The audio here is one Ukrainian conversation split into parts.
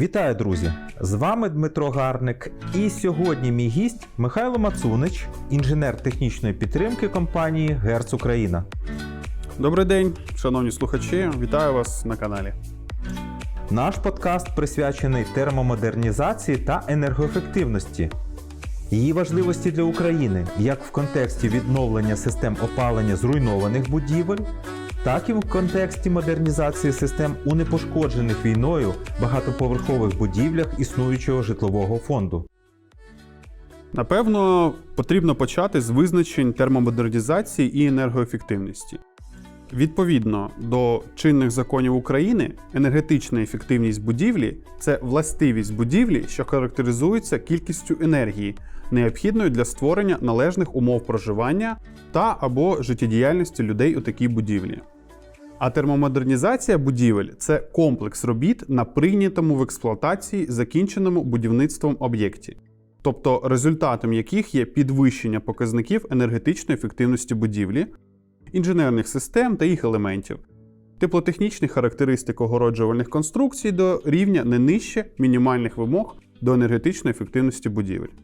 Вітаю, друзі! З вами Дмитро Гарник. І сьогодні мій гість Михайло Мацунич, інженер технічної підтримки компанії Герц Україна. Добрий день, шановні слухачі. Вітаю вас на каналі. Наш подкаст присвячений термомодернізації та енергоефективності, її важливості для України як в контексті відновлення систем опалення зруйнованих будівель, так і в контексті модернізації систем у непошкоджених війною багатоповерхових будівлях існуючого житлового фонду. Напевно, потрібно почати з визначень термомодернізації і енергоефективності. Відповідно до чинних законів України, енергетична ефективність будівлі це властивість будівлі, що характеризується кількістю енергії, необхідною для створення належних умов проживання та або життєдіяльності людей у такій будівлі. А термомодернізація будівель це комплекс робіт на прийнятому в експлуатації закінченому будівництвом об'єкті, тобто результатом яких є підвищення показників енергетичної ефективності будівлі, інженерних систем та їх елементів, теплотехнічних характеристик огороджувальних конструкцій до рівня не нижче мінімальних вимог до енергетичної ефективності будівель.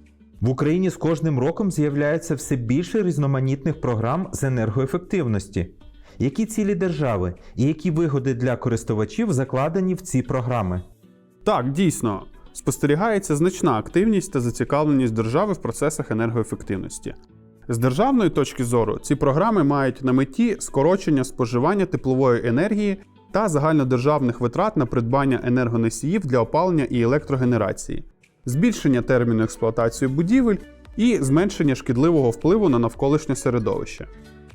В Україні з кожним роком з'являється все більше різноманітних програм з енергоефективності. Які цілі держави і які вигоди для користувачів закладені в ці програми? Так, дійсно, спостерігається значна активність та зацікавленість держави в процесах енергоефективності. З державної точки зору, ці програми мають на меті скорочення споживання теплової енергії та загальнодержавних витрат на придбання енергоносіїв для опалення і електрогенерації, збільшення терміну експлуатації будівель і зменшення шкідливого впливу на навколишнє середовище.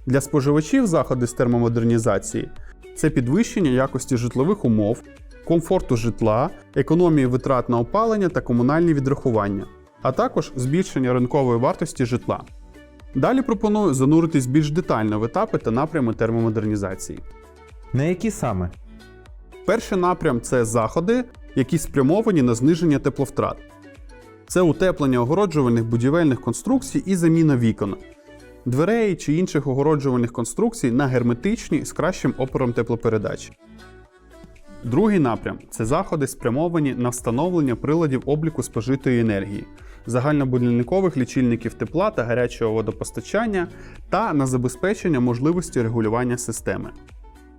Для споживачів заходи з термомодернізації це підвищення якості житлових умов, комфорту житла, економії витрат на опалення та комунальні відрахування, а також збільшення ринкової вартості житла. Далі пропоную зануритись більш детально в етапи та напрями термомодернізації. На які саме? Перший напрям це заходи, які спрямовані на зниження тепловтрат. Це утеплення огороджувальних будівельних конструкцій і заміна вікон, дверей чи інших огороджувальних конструкцій на герметичні з кращим опором теплопередачі. Другий напрям це заходи, спрямовані на встановлення приладів обліку спожитої енергії, загальнобудівникових лічильників тепла та гарячого водопостачання та на забезпечення можливості регулювання системи.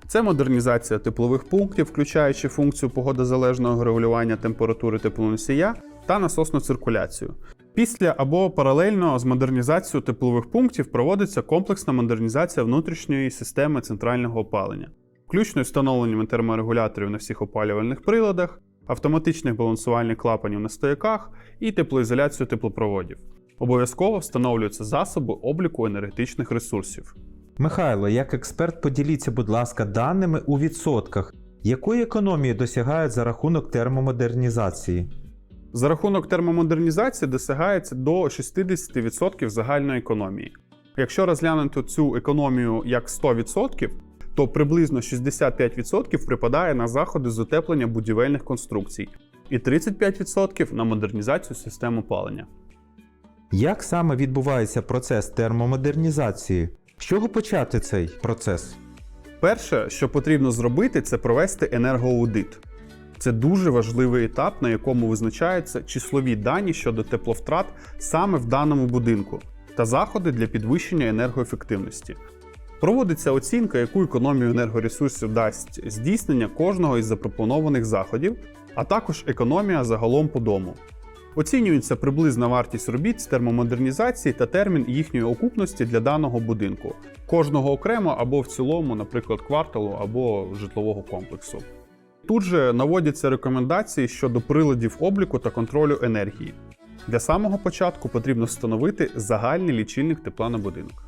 Це модернізація теплових пунктів, включаючи функцію погодозалежного регулювання температури теплоносія та насосну циркуляцію. Після або паралельно з модернізацією теплових пунктів проводиться комплексна модернізація внутрішньої системи центрального опалення, включно з встановленням терморегуляторів на всіх опалювальних приладах, автоматичних балансувальних клапанів на стояках і теплоізоляцію теплопроводів. Обов'язково встановлюються засоби обліку енергетичних ресурсів. Михайло, як експерт, поділіться, будь ласка, даними у відсотках, якої економії досягають за рахунок термомодернізації? За рахунок термомодернізації досягається до 60% загальної економії. Якщо розглянути цю економію як 100%, то приблизно 65% припадає на заходи з утеплення будівельних конструкцій і 35% на модернізацію систем опалення. Як саме відбувається процес термомодернізації? З чого почати цей процес? Перше, що потрібно зробити, це провести енергоаудит. Це дуже важливий етап, на якому визначаються числові дані щодо тепловтрат саме в даному будинку та заходи для підвищення енергоефективності. Проводиться оцінка, яку економію енергоресурсів дасть здійснення кожного із запропонованих заходів, а також економія загалом по дому. Оцінюється приблизна вартість робіт з термомодернізації та термін їхньої окупності для даного будинку, кожного окремо або в цілому, наприклад, кварталу або житлового комплексу. Тут же наводяться рекомендації щодо приладів обліку та контролю енергії. Для самого початку потрібно встановити загальний лічильник тепла на будинок.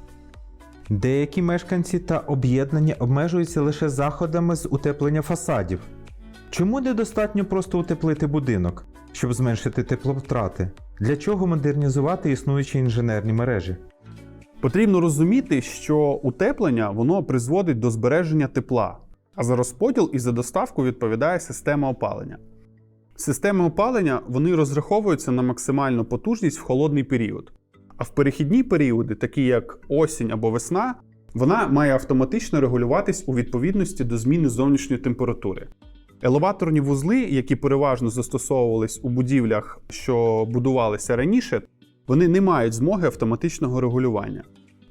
Деякі мешканці та об'єднання обмежуються лише заходами з утеплення фасадів. Чому недостатньо просто утеплити будинок, щоб зменшити тепловтрати? Для чого модернізувати існуючі інженерні мережі? Потрібно розуміти, що утеплення воно призводить до збереження тепла, а за розподіл і за доставку відповідає система опалення. Системи опалення вони розраховуються на максимальну потужність в холодний період. А в перехідні періоди, такі як осінь або весна, вона має автоматично регулюватись у відповідності до зміни зовнішньої температури. Елеваторні вузли, які переважно застосовувались у будівлях, що будувалися раніше, вони не мають змоги автоматичного регулювання.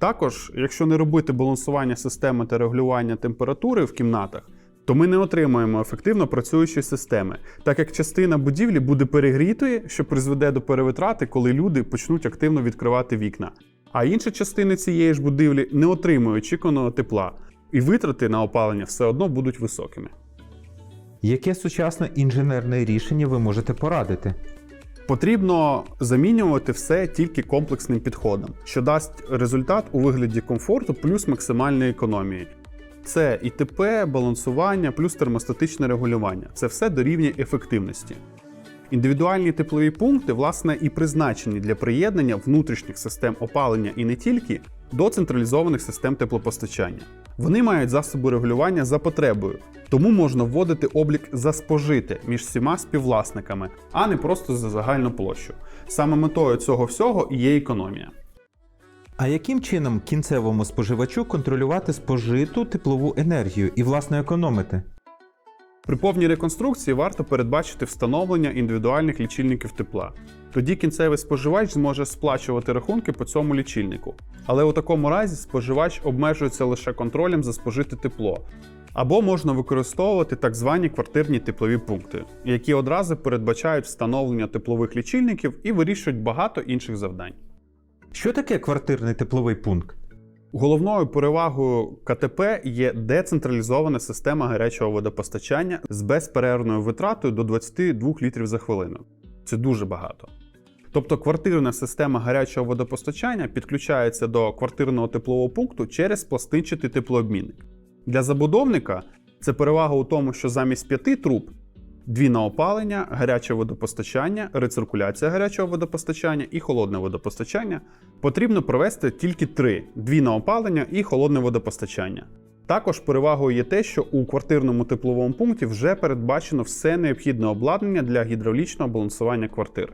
Також, якщо не робити балансування системи та регулювання температури в кімнатах, то ми не отримаємо ефективно працюючої системи, так як частина будівлі буде перегрітою, що призведе до перевитрати, коли люди почнуть активно відкривати вікна. А інші частини цієї ж будівлі не отримують очікуваного тепла, і витрати на опалення все одно будуть високими. Яке сучасне інженерне рішення ви можете порадити? Потрібно замінювати все тільки комплексним підходом, що дасть результат у вигляді комфорту плюс максимальної економії. Це ІТП, балансування, плюс термостатичне регулювання. Це все дорівнює ефективності. Індивідуальні теплові пункти, власне, і призначені для приєднання внутрішніх систем опалення і не тільки до централізованих систем теплопостачання. Вони мають засоби регулювання за потребою, тому можна вводити облік за спожите між всіма співвласниками, а не просто за загальну площу. Саме метою цього всього є економія. А яким чином кінцевому споживачу контролювати спожиту теплову енергію і власне економити? При повній реконструкції варто передбачити встановлення індивідуальних лічильників тепла. Тоді кінцевий споживач зможе сплачувати рахунки по цьому лічильнику. Але у такому разі споживач обмежується лише контролем за спожите тепло. Або можна використовувати так звані квартирні теплові пункти, які одразу передбачають встановлення теплових лічильників і вирішують багато інших завдань. Що таке квартирний тепловий пункт? Головною перевагою КТП є децентралізована система гарячого водопостачання з безперервною витратою до 22 літрів за хвилину. Це дуже багато. Тобто квартирна система гарячого водопостачання підключається до квартирного теплового пункту через пластинчатий теплообмінник. Для забудовника це перевага у тому, що замість п'яти труб дві на опалення, гаряче водопостачання, рециркуляція гарячого водопостачання і холодне водопостачання потрібно провести тільки три: дві на опалення і холодне водопостачання. Також перевагою є те, що у квартирному тепловому пункті вже передбачено все необхідне обладнання для гідравлічного балансування квартир.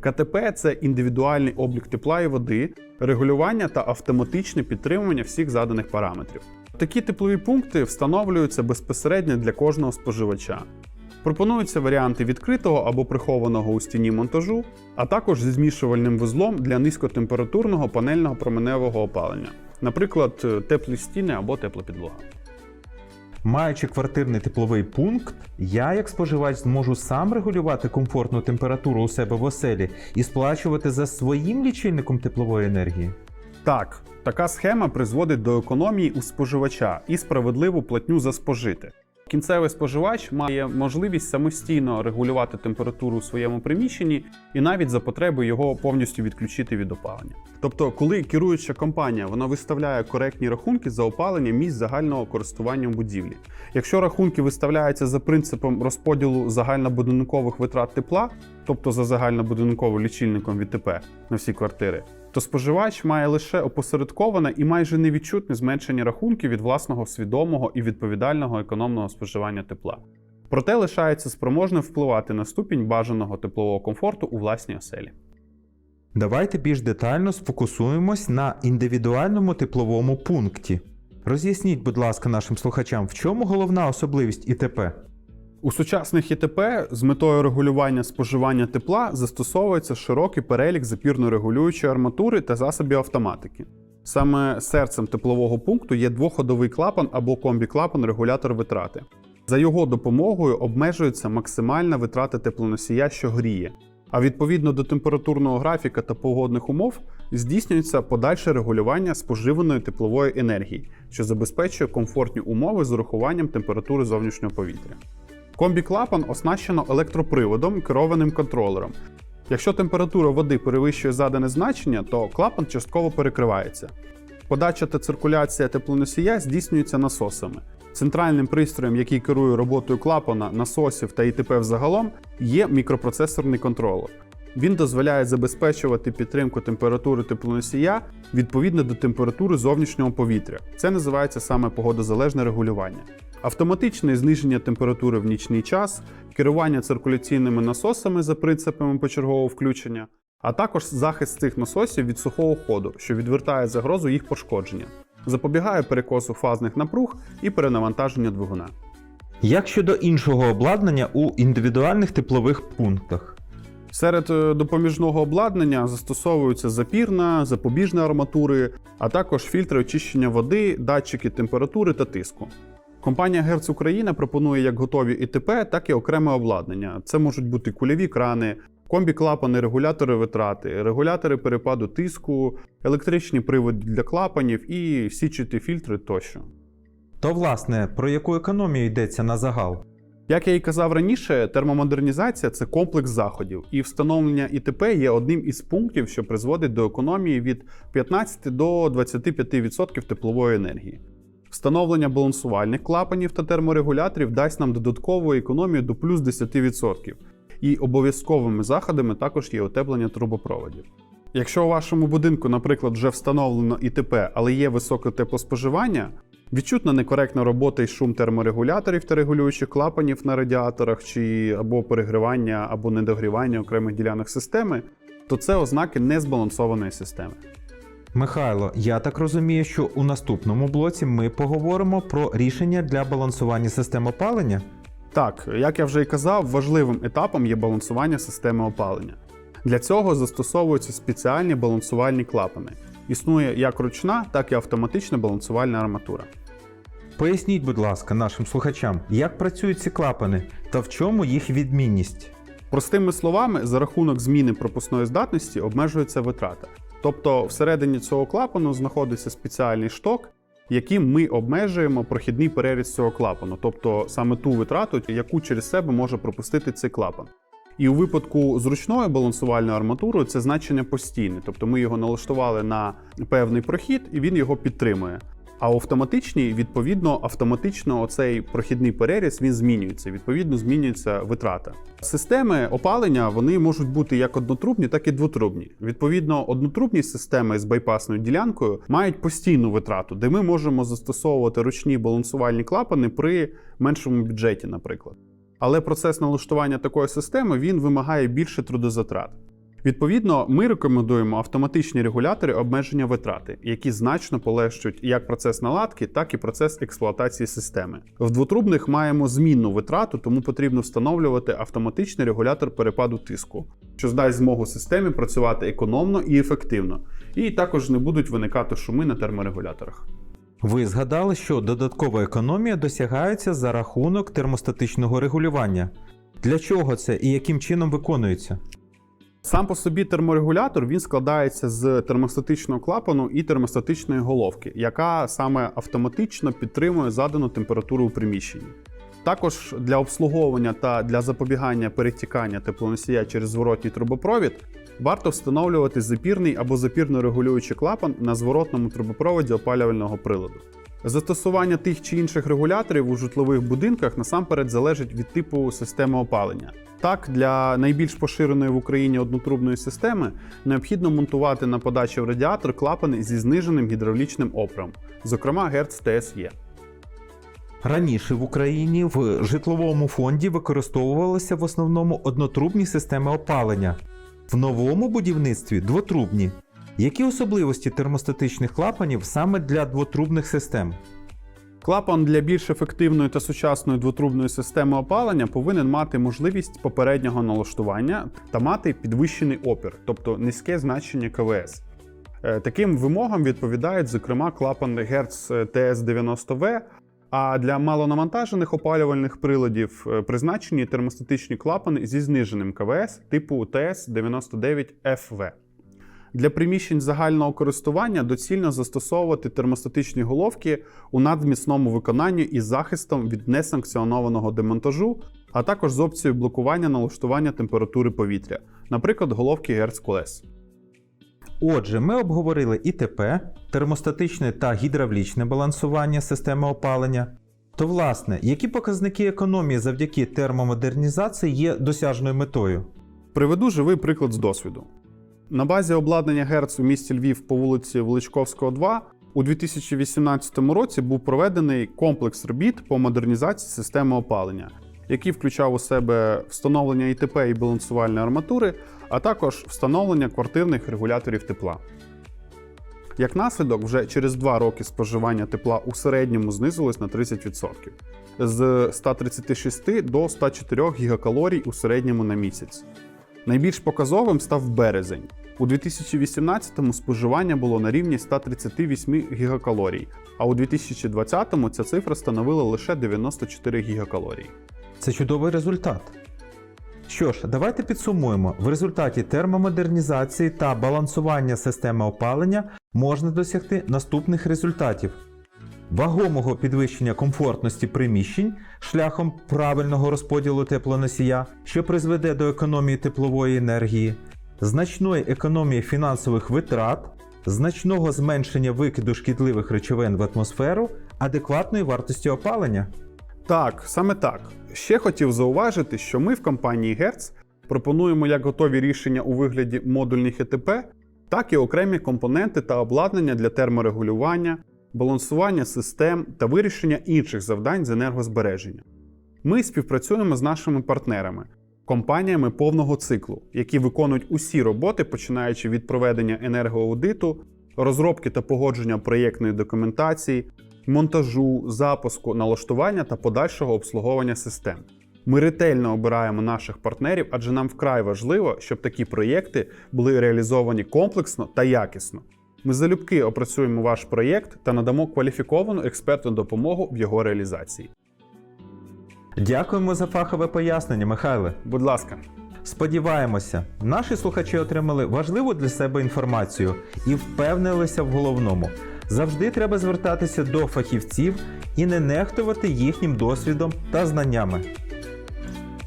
КТП це індивідуальний облік тепла і води, регулювання та автоматичне підтримування всіх заданих параметрів. Такі теплові пункти встановлюються безпосередньо для кожного споживача. Пропонуються варіанти відкритого або прихованого у стіні монтажу, а також зі змішувальним вузлом для низькотемпературного панельного променевого опалення, наприклад, теплі стіни або тепла підлога. Маючи квартирний тепловий пункт, я, як споживач, зможу сам регулювати комфортну температуру у себе в оселі і сплачувати за своїм лічильником теплової енергії. Так, така схема призводить до економії у споживача і справедливу платню за спожите. Кінцевий споживач має можливість самостійно регулювати температуру у своєму приміщенні і навіть за потреби його повністю відключити від опалення. Тобто, коли керуюча компанія вона виставляє коректні рахунки за опалення місць загального користування будівлі. Якщо рахунки виставляються за принципом розподілу загальнобудинкових витрат тепла, тобто за загальнобудинковим лічильником від ТП на всі квартири, то споживач має лише опосередковане і майже невідчутне зменшення рахунків від власного свідомого і відповідального економного споживання тепла. Проте лишається спроможним впливати на ступінь бажаного теплового комфорту у власній оселі. Давайте більш детально сфокусуємось на індивідуальному тепловому пункті. Роз'ясніть, будь ласка, нашим слухачам, в чому головна особливість ІТП? У сучасних ІТП з метою регулювання споживання тепла застосовується широкий перелік запірно-регулюючої арматури та засобів автоматики. Саме серцем теплового пункту є двоходовий клапан або комбіклапан регулятор витрати. За його допомогою обмежується максимальна витрата теплоносія, що гріє. А відповідно до температурного графіка та погодних умов здійснюється подальше регулювання споживаної теплової енергії, що забезпечує комфортні умови з урахуванням температури зовнішнього повітря. Комбіклапан оснащено електроприводом керованим контролером. Якщо температура води перевищує задане значення, то клапан частково перекривається. Подача та циркуляція теплоносія здійснюється насосами. Центральним пристроєм, який керує роботою клапана, насосів та ІТП взагалом, є мікропроцесорний контролер. Він дозволяє забезпечувати підтримку температури теплоносія відповідно до температури зовнішнього повітря. Це називається саме погодозалежне регулювання. Автоматичне зниження температури в нічний час, керування циркуляційними насосами за принципами почергового включення, а також захист цих насосів від сухого ходу, що відвертає загрозу їх пошкодження, запобігає перекосу фазних напруг і перенавантаження двигуна. Як щодо іншого обладнання у індивідуальних теплових пунктах? Серед е, допоміжного обладнання застосовуються запірна, запобіжна арматури, а також фільтри очищення води, датчики температури та тиску. Компанія Герц Україна пропонує як готові ІТП, так і окреме обладнання. Це можуть бути кульові крани, комбі-клапани, регулятори витрати, регулятори перепаду тиску, електричні приводи для клапанів і січити фільтри тощо. То, власне, про яку економію йдеться на загал? Як я і казав раніше, термомодернізація це комплекс заходів, і встановлення ІТП є одним із пунктів, що призводить до економії від 15 до 25% теплової енергії. Встановлення балансувальних клапанів та терморегуляторів дасть нам додаткову економію до плюс 10%. І обов'язковими заходами також є утеплення трубопроводів. Якщо у вашому будинку, наприклад, вже встановлено ІТП, але є високе теплоспоживання, Відчутна некоректна робота і шум терморегуляторів та регулюючих клапанів на радіаторах, чи або перегрівання, або недогрівання окремих ділянок системи, то це ознаки незбалансованої системи. Михайло, я так розумію, що у наступному блоці ми поговоримо про рішення для балансування систем опалення. Так, як я вже і казав, важливим етапом є балансування системи опалення. Для цього застосовуються спеціальні балансувальні клапани. Існує як ручна, так і автоматична балансувальна арматура. Поясніть, будь ласка, нашим слухачам, як працюють ці клапани та в чому їх відмінність. Простими словами, за рахунок зміни пропускної здатності обмежується витрата. Тобто всередині цього клапану знаходиться спеціальний шток, яким ми обмежуємо прохідний переріз цього клапану, тобто саме ту витрату, яку через себе може пропустити цей клапан. І у випадку зручної балансувальної арматури це значення постійне, тобто ми його налаштували на певний прохід і він його підтримує. А у автоматичній, відповідно, автоматично оцей прохідний переріз він змінюється. Відповідно, змінюється витрата. Системи опалення вони можуть бути як однотрубні, так і двотрубні. Відповідно, однотрубні системи з байпасною ділянкою мають постійну витрату, де ми можемо застосовувати ручні балансувальні клапани при меншому бюджеті, наприклад. Але процес налаштування такої системи він вимагає більше трудозатрат. Відповідно, ми рекомендуємо автоматичні регулятори обмеження витрати, які значно полегшують як процес наладки, так і процес експлуатації системи. В двотрубних маємо змінну витрату, тому потрібно встановлювати автоматичний регулятор перепаду тиску, що здасть змогу системі працювати економно і ефективно, і також не будуть виникати шуми на терморегуляторах. Ви згадали, що додаткова економія досягається за рахунок термостатичного регулювання. Для чого це і яким чином виконується? Сам по собі терморегулятор він складається з термостатичного клапану і термостатичної головки, яка саме автоматично підтримує задану температуру у приміщенні. Також для обслуговування та для запобігання перетікання теплоносія через зворотній трубопровід варто встановлювати запірний або запірно регулюючий клапан на зворотному трубопроводі опалювального приладу. Застосування тих чи інших регуляторів у житлових будинках насамперед залежить від типу системи опалення. Так, для найбільш поширеної в Україні однотрубної системи необхідно монтувати на подачі в радіатор клапани зі зниженим гідравлічним опором, зокрема Герц ТСЄ. Раніше в Україні в житловому фонді використовувалися в основному однотрубні системи опалення, в новому будівництві двотрубні. Які особливості термостатичних клапанів саме для двотрубних систем? Клапан для більш ефективної та сучасної двотрубної системи опалення повинен мати можливість попереднього налаштування та мати підвищений опір, тобто низьке значення КВС. Е, Таким вимогам відповідають, зокрема, клапан Герц TS90V, а для малонавантажених опалювальних приладів е, призначені термостатичні клапани зі зниженим КВС типу TS99FV. Для приміщень загального користування доцільно застосовувати термостатичні головки у надміцному виконанні із захистом від несанкціонованого демонтажу, а також з опцією блокування налаштування температури повітря, наприклад, головки Герц Колес. Отже, ми обговорили ІТП, термостатичне та гідравлічне балансування системи опалення. То, власне, які показники економії завдяки термомодернізації є досяжною метою? Приведу живий приклад з досвіду. На базі обладнання Герц у місті Львів по вулиці Величковського, 2 у 2018 році був проведений комплекс робіт по модернізації системи опалення, який включав у себе встановлення ІТП і балансувальної арматури, а також встановлення квартирних регуляторів тепла. Як наслідок, вже через 2 роки споживання тепла у середньому знизилось на 30% з 136 до 104 гігакалорій у середньому на місяць. Найбільш показовим став березень. У 2018-му споживання було на рівні 138 гігакалорій, а у 2020-му ця цифра становила лише 94 гігакалорії. Це чудовий результат. Що ж, давайте підсумуємо: в результаті термомодернізації та балансування системи опалення можна досягти наступних результатів: вагомого підвищення комфортності приміщень шляхом правильного розподілу теплоносія, що призведе до економії теплової енергії, значної економії фінансових витрат, значного зменшення викиду шкідливих речовин в атмосферу, адекватної вартості опалення. Так, саме так. Ще хотів зауважити, що ми в компанії Hertz пропонуємо як готові рішення у вигляді модульних ЕТП, так і окремі компоненти та обладнання для терморегулювання, балансування систем та вирішення інших завдань з енергозбереження. Ми співпрацюємо з нашими партнерами, компаніями повного циклу, які виконують усі роботи, починаючи від проведення енергоаудиту, розробки та погодження проєктної документації, монтажу, запуску, налаштування та подальшого обслуговування систем. Ми ретельно обираємо наших партнерів, адже нам вкрай важливо, щоб такі проєкти були реалізовані комплексно та якісно. Ми залюбки опрацюємо ваш проєкт та надамо кваліфіковану експертну допомогу в його реалізації. Дякуємо за фахове пояснення, Михайле. Будь ласка, Сподіваємося, наші слухачі отримали важливу для себе інформацію і впевнилися в головному. Завжди треба звертатися до фахівців і не нехтувати їхнім досвідом та знаннями.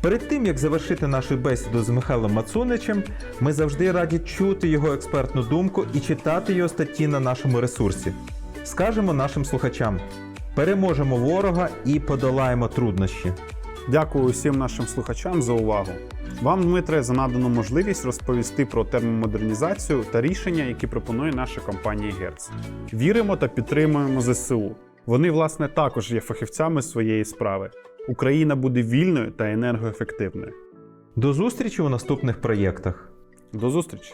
Перед тим як завершити нашу бесіду з Михайлом Мацуничем, ми завжди раді чути його експертну думку і читати його статті на нашому ресурсі. Скажемо нашим слухачам: переможемо ворога і подолаємо труднощі. дякую усім нашим слухачам за увагу. Вам, Дмитре, за надану можливість розповісти про термомодернізацію та рішення, які пропонує наша компанія Герц. Віримо та підтримуємо ЗСУ. Вони, власне, також є фахівцями своєї справи. Україна буде вільною та енергоефективною. До зустрічі у наступних проєктах. До зустрічі!